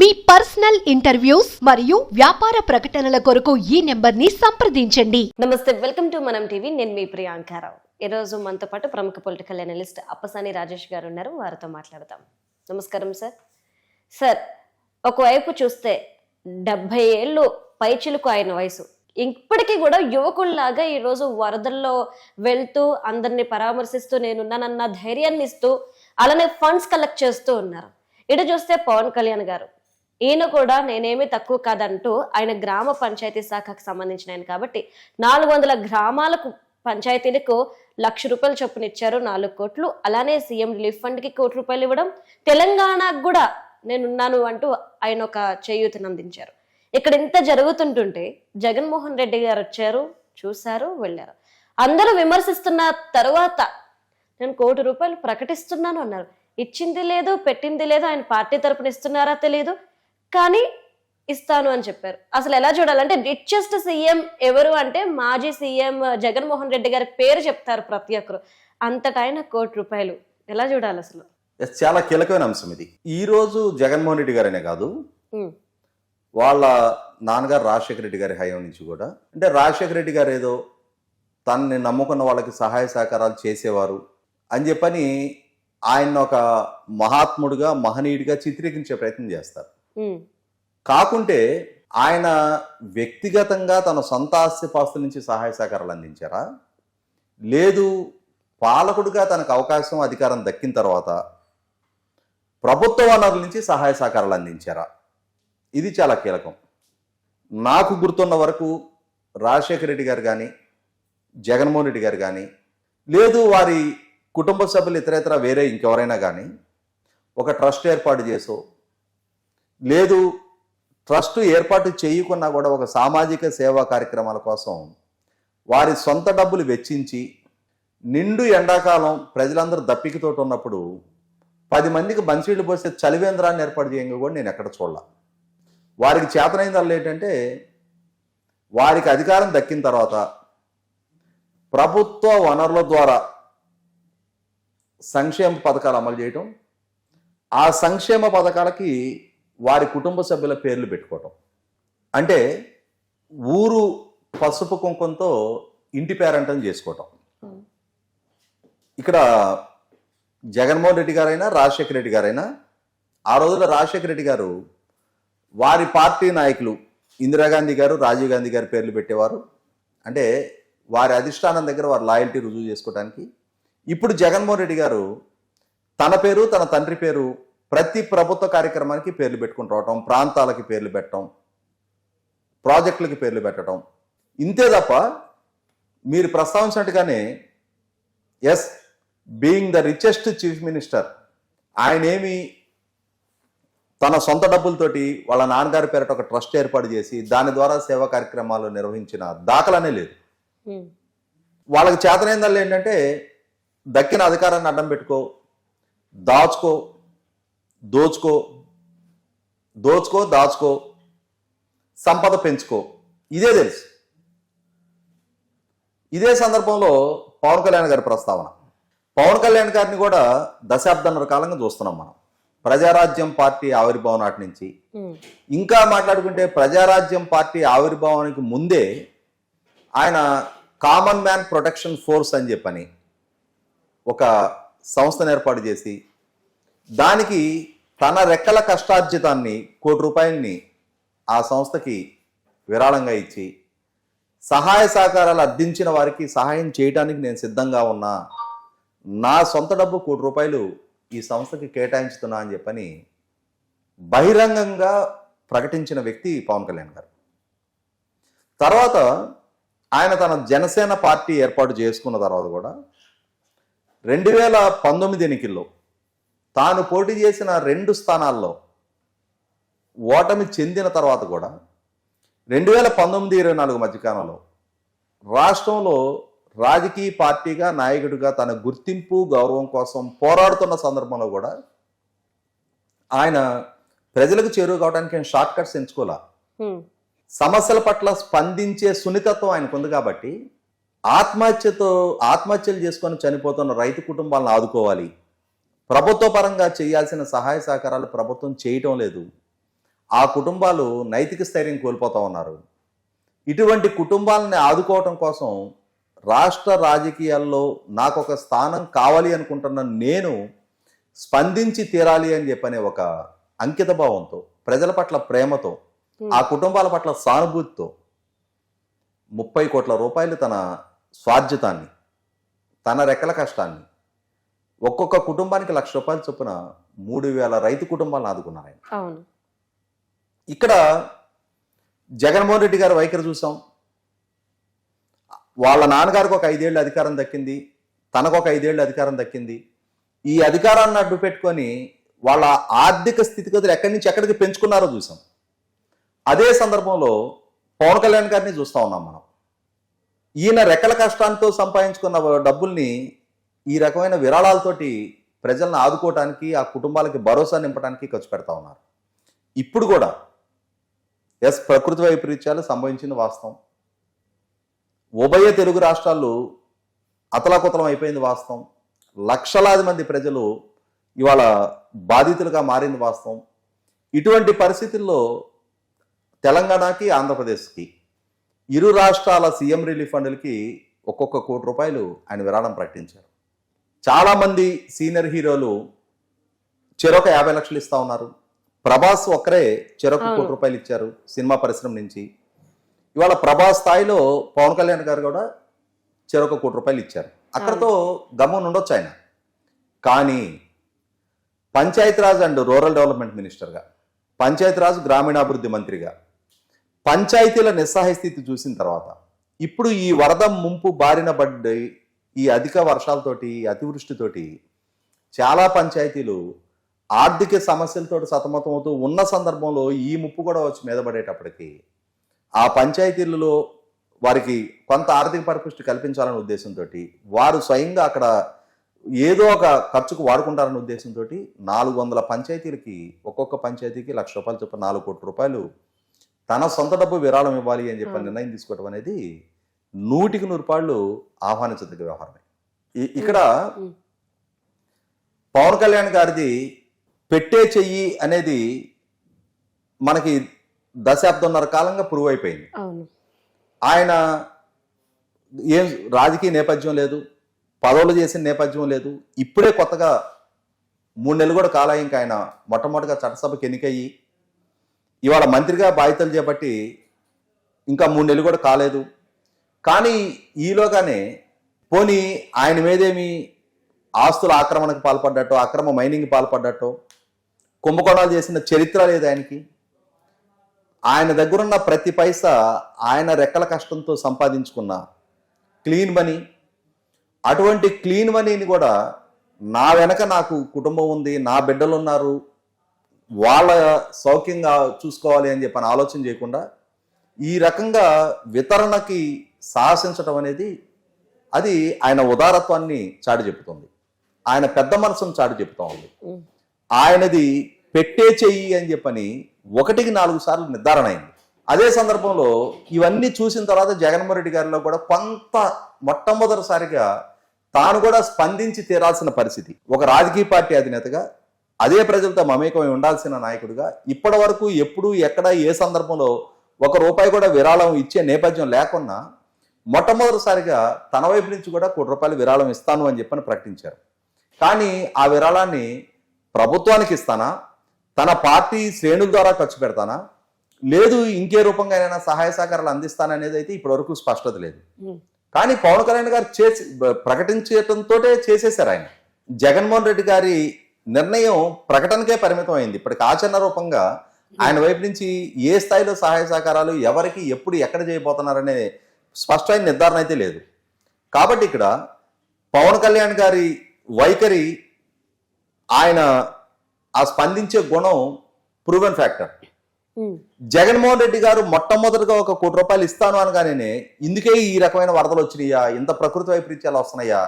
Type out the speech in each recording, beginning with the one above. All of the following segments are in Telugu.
మీ పర్సనల్ ఇంటర్వ్యూస్ మరియు వ్యాపార ప్రకటనల కొరకు ఈ నెంబర్ని సంప్రదించండి. నమస్తే వెల్కమ్ టు మనం టీవీ. నేను మీ ప్రియాంకారావు ఈరోజు మనతో పాటు ప్రముఖ పొలిటికల్ అనలిస్ట్ అప్పసాని రాజేష్ గారు ఉన్నారు. వారితో మాట్లాడదాం. నమస్కారం సార్. సార్ ఒకవైపు చూస్తే డెబ్బై ఏళ్ళు పైచిలుకు ఆయన వయసు. ఇప్పటికీ కూడా యువకుల్లాగా ఈరోజు వరదల్లో వెళ్తూ అందరినీ పరామర్శిస్తూ నేనున్నానన్న ధైర్యాన్ని ఇస్తూ అలానే ఫండ్స్ కలెక్ట్ చేస్తూ ఉన్నారు. ఇటు చూస్తే పవన్ కళ్యాణ్ గారు ఈయన కూడా నేనేమి తక్కువ కాదంటూ ఆయన గ్రామ పంచాయతీ శాఖకు సంబంధించిన ఆయన కాబట్టి నాలుగు వందల గ్రామాలకు పంచాయతీలకు లక్ష రూపాయలు చొప్పున ఇచ్చారు నాలుగు కోట్లు. అలానే సీఎం రిలీఫ్ ఫండ్కి కోటి రూపాయలు ఇవ్వడం. తెలంగాణకు కూడా నేనున్నాను అంటూ ఆయన ఒక చేయూతను అందించారు. ఇక్కడ ఇంత జరుగుతుంటుంటే జగన్మోహన్ రెడ్డి గారు వచ్చారు చూశారు వెళ్ళారు. అందరూ విమర్శిస్తున్న తర్వాత నేను కోటి రూపాయలు ప్రకటిస్తున్నాను అన్నారు. ఇచ్చింది లేదు పెట్టింది లేదు ఆయన పార్టీ తరపున ఇస్తున్నారా తెలియదు కానీ ఇస్తాను అని చెప్పారు. అసలు ఎలా చూడాలంటే రిచెస్ట్ సీఎం ఎవరు అంటే మాజీ సీఎం జగన్మోహన్ రెడ్డి గారి పేరు చెప్తారు ప్రతి ఒక్కరు. అంతటా ఆయన కోటి రూపాయలు. ఎలా చూడాలి అసలు? చాలా కీలకమైన అంశం ఇది. ఈ రోజు జగన్మోహన్ రెడ్డి గారనే కాదు వాళ్ళ నాన్నగారు రాజశేఖర రెడ్డి గారి హయం నుంచి కూడా. అంటే రాజశేఖర రెడ్డి గారు ఏదో తనని నమ్ముకున్న వాళ్ళకి సహాయ సహకారాలు చేసేవారు అని చెప్పని ఆయన ఒక మహాత్ముడుగా మహనీయుడిగా చిత్రీకరించే ప్రయత్నం చేస్తారు. కాకుంటే ఆయన వ్యక్తిగతంగా తన సొంత ఆస్తిపాస్తుల నుంచి సహాయ సహకారాలు అందించారా? లేదు పాలకుడిగా తనకు అవకాశం అధికారం దక్కిన తర్వాత ప్రభుత్వ వనరుల నుంచి సహాయ సహకారాలు అందించారా? ఇది చాలా కీలకం. నాకు గుర్తున్న వరకు రాజశేఖర రెడ్డి గారు కానీ జగన్మోహన్ రెడ్డి గారు కానీ లేదు వారి కుటుంబ సభ్యులు ఇతరేతర వేరే ఇంకెవరైనా కానీ ఒక ట్రస్ట్ ఏర్పాటు చేసో లేదు ట్రస్ట్ ఏర్పాటు చేయకున్నా కూడా ఒక సామాజిక సేవా కార్యక్రమాల కోసం వారి సొంత డబ్బులు వెచ్చించి నిండు ఎండాకాలం ప్రజలందరూ దప్పికతో ఉన్నప్పుడు పది మందికి మంచినీళ్ళు పోసే చలివేంద్రాన్ని ఏర్పాటు చేయంగా కూడా నేను ఎక్కడ చూడాల. వారికి చేతనైందల్లా ఏంటంటే వారికి అధికారం దక్కిన తర్వాత ప్రభుత్వ వనరుల ద్వారా సంక్షేమ పథకాలు అమలు చేయటం ఆ సంక్షేమ పథకాలకి వారి కుటుంబ సభ్యుల పేర్లు పెట్టుకోవటం. అంటే ఊరు పసుపు కుంకుమతో ఇంటి పేరంటం చేసుకోవటం. ఇక్కడ జగన్మోహన్ రెడ్డి గారైనా రాజశేఖర రెడ్డి గారైనా ఆ రోజుల్లో రాజశేఖర రెడ్డి గారు వారి పార్టీ నాయకులు ఇందిరాగాంధీ గారు రాజీవ్ గాంధీ గారి పేర్లు పెట్టేవారు. అంటే వారి అధిష్టానం దగ్గర వారి లాయల్టీ రుజువు చేసుకోవడానికి ఇప్పుడు జగన్మోహన్ రెడ్డి గారు తన పేరు తన తండ్రి పేరు ప్రతి ప్రభుత్వ కార్యక్రమానికి పేర్లు పెట్టుకుని రావటం ప్రాంతాలకి పేర్లు పెట్టడం ప్రాజెక్టులకి పేర్లు పెట్టడం ఇంతే తప్ప మీరు ప్రస్తావించినట్టుగానే as being the richest chief minister ఆయన ఏమి తన సొంత డబ్బులతోటి వాళ్ళ నాన్నగారి పేరిట ఒక ట్రస్ట్ ఏర్పాటు చేసి దాని ద్వారా సేవా కార్యక్రమాలు నిర్వహించిన దాఖలనే లేదు. వాళ్ళకి చేతనైందల్లా ఏంటంటే దక్కిన అధికారాన్ని అడ్డం పెట్టుకో దాచుకో దోచుకో దోచుకో దాచుకో సంపద పెంచుకో. ఇదే తెలుసు. ఇదే సందర్భంలో పవన్ కళ్యాణ్ గారి ప్రస్తావన. పవన్ కళ్యాణ్ గారిని కూడా దశాబ్దన్నర కాలంగా చూస్తున్నాం మనం. ప్రజారాజ్యం పార్టీ ఆవిర్భావం నాటి నుంచి. ఇంకా మాట్లాడుకుంటే ప్రజారాజ్యం పార్టీ ఆవిర్భావానికి ముందే ఆయన కామన్ మ్యాన్ ప్రొటెక్షన్ ఫోర్స్ అని చెప్పని ఒక సంస్థను ఏర్పాటు చేసి దానికి తన రెక్కల కష్టార్జితాన్ని కోటి రూపాయల్ని ఆ సంస్థకి విరాళంగా ఇచ్చి సహాయ సహకారాలు అర్థించిన వారికి సహాయం చేయడానికి నేను సిద్ధంగా ఉన్నా నా సొంత డబ్బు కోటి రూపాయలు ఈ సంస్థకి కేటాయించుతున్నా అని చెప్పని బహిరంగంగా ప్రకటించిన వ్యక్తి పవన్ కళ్యాణ్ గారు. తర్వాత ఆయన తన జనసేన పార్టీ ఏర్పాటు చేసుకున్న తర్వాత కూడా రెండు వేల పంతొమ్మిది ఎన్నికల్లో తాను పోటీ చేసిన రెండు స్థానాల్లో ఓటమి చెందిన తర్వాత కూడా రెండు వేల పంతొమ్మిది ఇరవై నాలుగు మధ్యకాలంలో రాష్ట్రంలో రాజకీయ పార్టీగా నాయకుడిగా తన గుర్తింపు గౌరవం కోసం పోరాడుతున్న సందర్భంలో కూడా ఆయన ప్రజలకు చేరువ కావడానికి ఆయన షార్ట్ కట్స్ ఎంచుకోలే. సమస్యల పట్ల స్పందించే సున్నితత్వం ఆయనకు ఉంది కాబట్టి ఆత్మహత్యతో ఆత్మహత్యలు చేసుకొని చనిపోతున్న రైతు కుటుంబాలను ఆదుకోవాలి. ప్రభుత్వ పరంగా చేయాల్సిన సహాయ సహకారాలు ప్రభుత్వం చేయటం లేదు. ఆ కుటుంబాలు నైతిక స్థైర్యం కోల్పోతా ఉన్నారు. ఇటువంటి కుటుంబాలని ఆదుకోవటం కోసం రాష్ట్ర రాజకీయాల్లో నాకు ఒక స్థానం కావాలి అనుకుంటున్న నేను స్పందించి తీరాలి అని చెప్పనే ఒక అంకిత భావంతో ప్రజల పట్ల ప్రేమతో ఆ కుటుంబాల పట్ల సానుభూతితో ముప్పై కోట్ల రూపాయలు తన స్వార్జితాన్ని తన రెక్కల కష్టాన్ని ఒక్కొక్క కుటుంబానికి లక్ష రూపాయలు చొప్పున మూడు వేల రైతు కుటుంబాలను ఆదుకున్నారు ఆయన. ఇక్కడ జగన్మోహన్ రెడ్డి గారి వైఖరి చూసాం. వాళ్ళ నాన్నగారికి ఒక ఐదేళ్ళు అధికారం దక్కింది. తనకు ఒక ఐదేళ్ళు అధికారం దక్కింది. ఈ అధికారాన్ని అడ్డు పెట్టుకొని వాళ్ళ ఆర్థిక స్థితిగతులు ఎక్కడి నుంచి ఎక్కడికి పెంచుకున్నారో చూసాం. అదే సందర్భంలో పవన్ కళ్యాణ్ గారిని చూస్తా ఉన్నాం మనం. ఈయన రెక్కల కష్టాంతో సంపాదించుకున్న డబ్బుల్ని ఈ రకమైన విరాళాలతోటి ప్రజలను ఆదుకోవటానికి ఆ కుటుంబాలకి భరోసా నింపడానికి ఖర్చు పెడతా ఉన్నారు. ఇప్పుడు కూడా ఎస్ ప్రకృతి వైపరీత్యాలు సంభవించింది వాస్తవం. ఉభయ తెలుగు రాష్ట్రాలు అతలాకుతలం అయిపోయింది వాస్తవం. లక్షలాది మంది ప్రజలు ఇవాళ బాధితులుగా మారింది వాస్తవం. ఇటువంటి పరిస్థితుల్లో తెలంగాణకి ఆంధ్రప్రదేశ్కి ఇరు రాష్ట్రాల సీఎం రిలీఫ్ ఫండ్లకి ఒక్కొక్క కోటి రూపాయలు ఆయన విరాళం ప్రకటించారు. చాలామంది సీనియర్ హీరోలు చెరొక యాభై లక్షలు ఇస్తా ఉన్నారు. ప్రభాస్ ఒక్కరే చెరొక. కోటి రూపాయలు ఇచ్చారు సినిమా పరిశ్రమ నుంచి. ఇవాళ ప్రభాస్ స్థాయిలో పవన్ కళ్యాణ్ గారు కూడా చెరొక కోటి రూపాయలు ఇచ్చారు. అక్కడతో గమ్మున ఉండొచ్చు ఆయన. కానీ పంచాయతీరాజ్ అండ్ రూరల్ డెవలప్మెంట్ మినిస్టర్గా పంచాయతీరాజ్ గ్రామీణాభివృద్ధి మంత్రిగా పంచాయతీల నిస్సహాయ స్థితి చూసిన తర్వాత ఇప్పుడు ఈ వరద ముంపు బారిన పడ్డ ఈ అధిక వర్షాలతోటి అతివృష్టితోటి చాలా పంచాయతీలు ఆర్థిక సమస్యలతో సతమతమవుతూ ఉన్న సందర్భంలో ఈ ముప్పు కూడా వచ్చి మీద పడేటప్పటికి ఆ పంచాయతీలలో వారికి కొంత ఆర్థిక పరిపుష్టి కల్పించాలనే ఉద్దేశంతో వారు స్వయంగా అక్కడ ఏదో ఒక ఖర్చుకు వాడుకుంటారనే ఉద్దేశంతో నాలుగు వందల పంచాయతీలకి ఒక్కొక్క పంచాయతీకి లక్ష రూపాయలు చొప్పున నాలుగు కోట్ల రూపాయలు తన సొంత డబ్బు విరాళం ఇవ్వాలి అని చెప్పి. నిర్ణయం తీసుకోవడం అనేది నూటికి నూరు పాళ్ళు ఆహ్వానించదగ్గ వ్యవహారమే. ఇక్కడ. పవన్ కళ్యాణ్ గారిది పెట్టే చెయ్యి అనేది మనకి దశాబ్దంన్నర కాలంగా ప్రూవ్ అయిపోయింది. ఆయన ఏం రాజకీయ నేపథ్యం లేదు పదవులు చేసిన నేపథ్యం లేదు ఇప్పుడే కొత్తగా మూడు నెలలు కూడా కాలా ఇంకా ఆయన మొట్టమొదటిగా చట్టసభకి ఎన్నికయ్యి ఇవాళ మంత్రిగా బాధ్యతలు చేపట్టి ఇంకా మూడు నెలలు కూడా కాలేదు. కానీ ఈలోగానే పోనీ ఆయన మీదేమి ఆస్తుల ఆక్రమణకు పాల్పడ్డట్టు అక్రమ మైనింగ్ పాల్పడ్డట్టు కుంభకోణాలు చేసిన చరిత్ర లేదు ఆయనకి. ఆయన దగ్గరున్న ప్రతి పైసా ఆయన రెక్కల కష్టంతో సంపాదించుకున్న క్లీన్ మనీ అటువంటి క్లీన్ మనీని కూడా నా వెనక నాకు కుటుంబం ఉంది నా బిడ్డలు ఉన్నారు వాళ్ళ సౌఖ్యంగా చూసుకోవాలి అని చెప్పని ఆలోచన చేయకుండా ఈ రకంగా వితరణకి సాహసించటం అనేది అది ఆయన ఉదారత్వాన్ని చాటి చెబుతుంది. ఆయన పెద్ద మనసును చాటి చెబుతా ఉంది. ఆయనది పెట్టే చెయ్యి అని చెప్పని ఒకటికి నాలుగు సార్లు నిర్ధారణ అయింది. అదే సందర్భంలో ఇవన్నీ చూసిన తర్వాత జగన్మోహన్ రెడ్డి గారిలో కూడా కొంత మొట్టమొదటిసారిగా తాను కూడా స్పందించి తీరాల్సిన పరిస్థితి. ఒక రాజకీయ పార్టీ అధినేతగా అదే ప్రజలతో మమేకమై ఉండాల్సిన నాయకుడిగా ఇప్పటి వరకు ఎప్పుడు ఎక్కడ ఏ సందర్భంలో ఒక రూపాయి కూడా విరాళం ఇచ్చే నేపథ్యం లేకున్నా మొట్టమొదటిసారిగా తన వైపు నుంచి కూడా కోటి రూపాయలు విరాళం ఇస్తాను అని చెప్పని ప్రకటించారు. కానీ ఆ విరాళాన్ని ప్రభుత్వానికి ఇస్తానా? తన పార్టీ శ్రేణుల ద్వారా ఖర్చు పెడతానా? లేదు ఇంకే రూపంగా అయినా సహాయ సహకారాలు అందిస్తాననేది అయితే ఇప్పటివరకు స్పష్టత లేదు. కానీ పవన్ కళ్యాణ్ గారు చేసి ప్రకటించడంతో చేసేశారు ఆయన. జగన్మోహన్ రెడ్డి గారి నిర్ణయం ప్రకటనకే పరిమితం అయింది. ఇప్పటికి ఆచరణ రూపంగా ఆయన వైపు నుంచి ఏ స్థాయిలో సహాయ సహకారాలు ఎవరికి ఎప్పుడు ఎక్కడ చేయబోతున్నారనే స్పష్టమైన నిర్ధారణ అయితే లేదు. కాబట్టి ఇక్కడ పవన్ కళ్యాణ్ గారి వైఖరి ఆయన ఆ స్పందించే గుణం ప్రూవెన్ ఫ్యాక్టర్. జగన్మోహన్ రెడ్డి గారు మొట్టమొదటిగా ఒక కోటి రూపాయలు ఇస్తాను అనగానే ఇందుకే ఈ రకమైన వరదలు వచ్చినాయా? ఇంత ప్రకృతి వైపరీత్యాలు వస్తున్నాయా?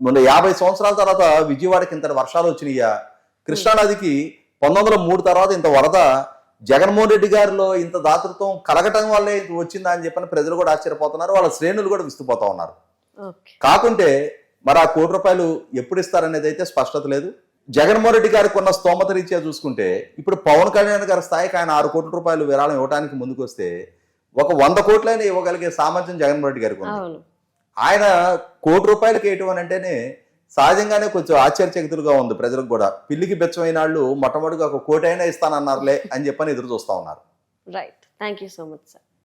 మొన్న యాభై సంవత్సరాల తర్వాత విజయవాడకి ఇంత వర్షాలు వచ్చినాయా? కృష్ణానదికి పంతొమ్మిది వందల మూడు తర్వాత ఇంత వరద జగన్మోహన్ రెడ్డి గారిలో ఇంత దాతృత్వం కలగటం వల్లే ఇది వచ్చిందా అని చెప్పని ప్రజలు కూడా ఆశ్చర్యపోతున్నారు వాళ్ళ శ్రేణులు కూడా విస్తుపోతా ఉన్నారు. కాకుంటే మరి ఆ కోటి రూపాయలు ఎప్పుడు ఇస్తారనేది అయితే స్పష్టత లేదు. జగన్మోహన్ రెడ్డి గారికి ఉన్న స్తోమత రీత్యా చూసుకుంటే ఇప్పుడు పవన్ కళ్యాణ్ గారి స్థాయికి ఆయన ఆరు కోట్ల రూపాయలు విరాళం ఇవ్వడానికి ముందుకు వస్తే ఒక వంద కోట్లైనా ఇవ్వగలిగే సామర్థ్యం జగన్మోహన్ రెడ్డి గారికి ఉంది. ఆయన కోటి రూపాయలకి వేయటం అని అంటేనే సహజంగానే కొంచెం ఆశ్చర్యచకితులుగా ఉంది ప్రజలకు కూడా. పిల్లికి బెచ్చమైన వాళ్ళు మొట్టమొదటిగా ఒక కోటైనా అయినా ఇస్తానన్నారులే అని చెప్పని ఎదురు చూస్తా ఉన్నారు. Right thank you so much sir